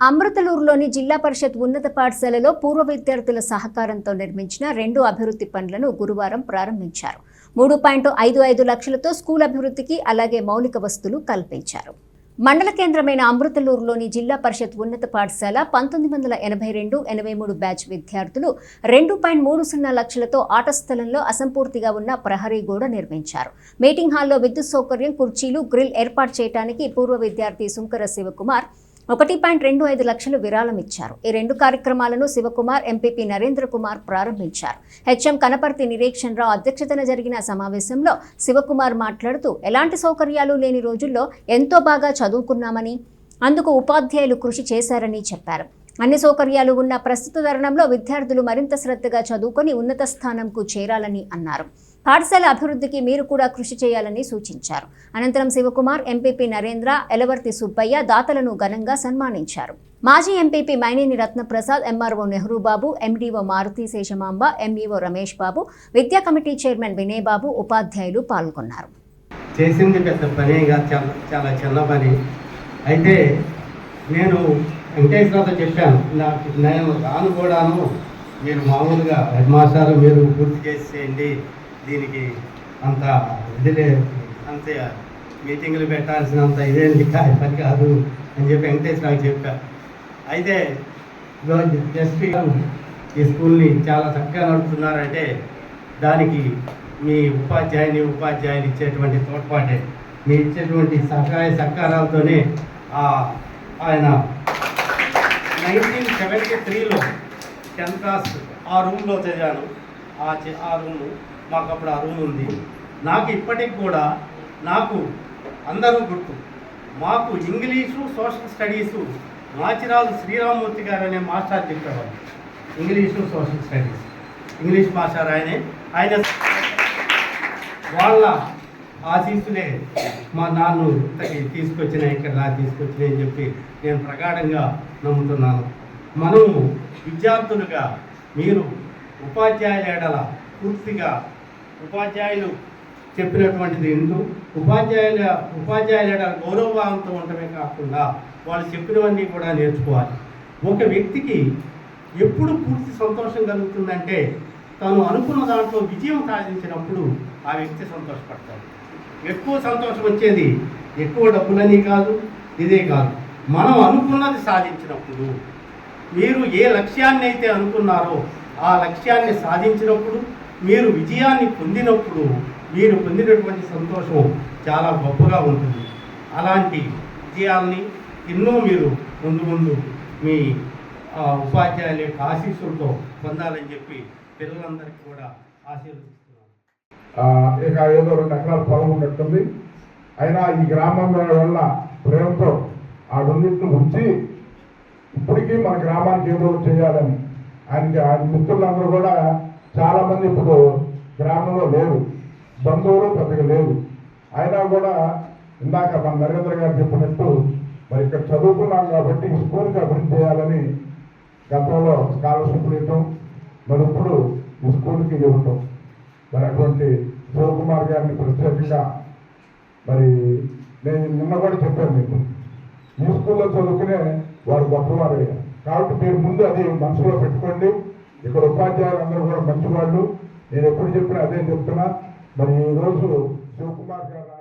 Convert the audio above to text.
అమృతలూరులోని జిల్లా పరిషత్ ఉన్నత పాఠశాలలో పూర్వ విద్యార్థుల సహకారంతో నిర్మించిన రెండు అభివృద్ధి పనులను గురువారం ప్రారంభించారు. మూడు పాయింట్ ఐదు ఐదు లక్షలతో స్కూల్ అభివృద్ధికి అలాగే మౌలిక వస్తువులు కల్పించారు. మండల కేంద్రమైన అమృతలూరులోని జిల్లా పరిషత్ ఉన్నత పాఠశాల పంతొమ్మిది వందల ఎనభై రెండు ఎనభై మూడు బ్యాచ్ విద్యార్థులు రెండు పాయింట్ మూడు సున్నా లక్షలతో ఆట స్థలంలో అసంపూర్తిగా ఉన్న ప్రహరీ గోడ నిర్మించారు. మీటింగ్ హాల్లో విద్యుత్ సౌకర్యం కుర్చీలు గ్రిల్ ఏర్పాటు చేయడానికి పూర్వ విద్యార్థి సుంకర శివకుమార్ ఒకటి పాయింట్ రెండు ఐదు లక్షలు విరాళం ఇచ్చారు ఈ రెండు కార్యక్రమాలను శివకుమార్ ఎంపీపీ నరేంద్ర కుమార్ ప్రారంభించారు. హెచ్ఎం కనపర్తి నిరీక్షణరావు అధ్యక్షతన జరిగిన సమావేశంలో శివకుమార్ మాట్లాడుతూ ఎలాంటి సౌకర్యాలు లేని రోజుల్లో ఎంతో బాగా చదువుకున్నామని అందుకు ఉపాధ్యాయులు కృషి చేశారని చెప్పారు. అన్ని సౌకర్యాలు ఉన్న ప్రస్తుత తరుణంలో విద్యార్థులు మరింత శ్రద్ధగా చదువుకొని ఉన్నత స్థానంకు చేరాలని అన్నారు. పాఠశాల అభివృద్ధికి మీరు కూడా కృషి చేయాలని సూచించారు. అనంతరం శివకుమార్ ఎంపీపీ నరేంద్ర ఎలవర్తి సుబ్బయ్య దాతలను ఘనంగా సన్మానించారు. మాజీ MPP Maineni Ratnaprasad MRO Nehru Babu MDO Maruthi Seshamamba MEO Ramesh Babu విద్యా కమిటీ చైర్మన్ వినయ్ బాబు ఉపాధ్యాయులు పాల్గొన్నారు. చేసింది పెద్ద పనే చాలా చాలా చిన్న పని. అయితే నేను వెంకటేశ్వరతో చెప్పాను నాకు నేను రాను కూడాను మీరు మామూలుగా హెడ్ మాస్టర్ మీరు పూర్తి చేసేయండి. దీనికి అంత ఇదిలే అంత మీటింగులు పెట్టాల్సినంత ఇదేంటి కా- పని కాదు అని చెప్పి వెంకటేశ్వరరావు చెప్పా అయితే జస్ట్ ఈ స్కూల్ని చాలా చక్కగా నడుపుతున్నారంటే దానికి మీ ఉపాధ్యాయుని ఉపాధ్యాయులు ఇచ్చేటువంటి తోడ్పాటే. మీ ఇచ్చేటువంటి సహాయ సహకారాలతోనే ఆయన నైన్టీన్ సెవెంటీ త్రీలో టెన్త్ క్లాస్ ఆ రూమ్లో చదివాను ఆ ఆ రూమ్ మాకు అప్పుడు ఆ రూమ్ ఉంది. నాకు ఇప్పటికి కూడా నాకు అందరూ గుర్తు. మాకు English social studies Machiraju Sriramamurthy గారు అనే మాస్టర్ చెప్పేవాళ్ళు. English social studies. English master ఆయనే. ఆయన వాళ్ళ ఆశీస్సులే మా నాన్ను ఇంతకి తీసుకొచ్చిన ఇక్కడ నా తీసుకొచ్చిన అని చెప్పి నేను ప్రగాఢంగా నమ్ముతున్నాను. మనము విద్యార్థులుగా మీరు ఉపాధ్యాయుల ఎడల పూర్తిగా ఉపాధ్యాయులు చెప్పినటువంటిది ఎందు ఉపాధ్యాయుల ఉపాధ్యాయుల ఎడల గౌరవభావంతో ఉండటమే కాకుండా వాళ్ళు చెప్పినవన్నీ కూడా నేర్చుకోవాలి. ఒక వ్యక్తికి ఎప్పుడు పూర్తి సంతోషం కలుగుతుందంటే తను అనుకున్న దాంట్లో విజయం సాధించినప్పుడు ఆ వ్యక్తి సంతోషపడతాడు. ఎక్కువ సంతోషం వచ్చేది ఎక్కువ డబ్బులని కాదు ఇదే కాదు. మనం అనుకున్నది సాధించినప్పుడు మీరు ఏ లక్ష్యాన్ని అయితే అనుకున్నారో ఆ లక్ష్యాన్ని సాధించినప్పుడు మీరు విజయాన్ని పొందినప్పుడు మీరు పొందినటువంటి సంతోషం చాలా గొప్పగా ఉంటుంది. అలాంటి విజయాల్ని ఎన్నో మీరు ముందు ముందు మీ ఉపాధ్యాయుల యొక్క ఆశీస్సులతో పొందాలని చెప్పి పిల్లలందరికీ కూడా ఆశీర్వదిస్తున్నాను ఇక ఏదో రెండు ఎకరాల పొలం ఉన్నట్టుంది. అయినా ఈ గ్రామంలో వల్ల ప్రేమతో ఆ రెండింటిని ఉంచి ఇప్పటికీ మన గ్రామానికి ఏదో చేయాలని ఆయనకి ఆయన మిత్రులందరూ కూడా చాలామంది ఇప్పుడు గ్రామంలో లేరు. బంధువులు పెద్దగా లేరు. అయినా కూడా ఇందాక మన నరేంద్ర గారు చెప్పినట్టు మరి ఇక్కడ చదువుకున్నాం కాబట్టి స్కూల్కి అభివృద్ధి చేయాలని గతంలో స్కాలర్షిప్లు ఇవ్వటం మరి ఇప్పుడు ఈ స్కూల్కి ఇవ్వటం. మరి అటువంటి శివకుమార్ గారిని ప్రత్యేకంగా మరి నేను నిన్న కూడా చెప్పాను మీకు. ఈ స్కూల్లో చదువుకునే వారు గొప్పవారు. కాబట్టి మీరు ముందు అది మనసులో పెట్టుకోండి. ఇక్కడ ఉపాధ్యాయులు అందరూ కూడా మంచివాళ్ళు. నేను ఎప్పుడు చెప్పినా అదే చెప్తున్నా. మరి ఈ రోజు శివకుమార్ గారు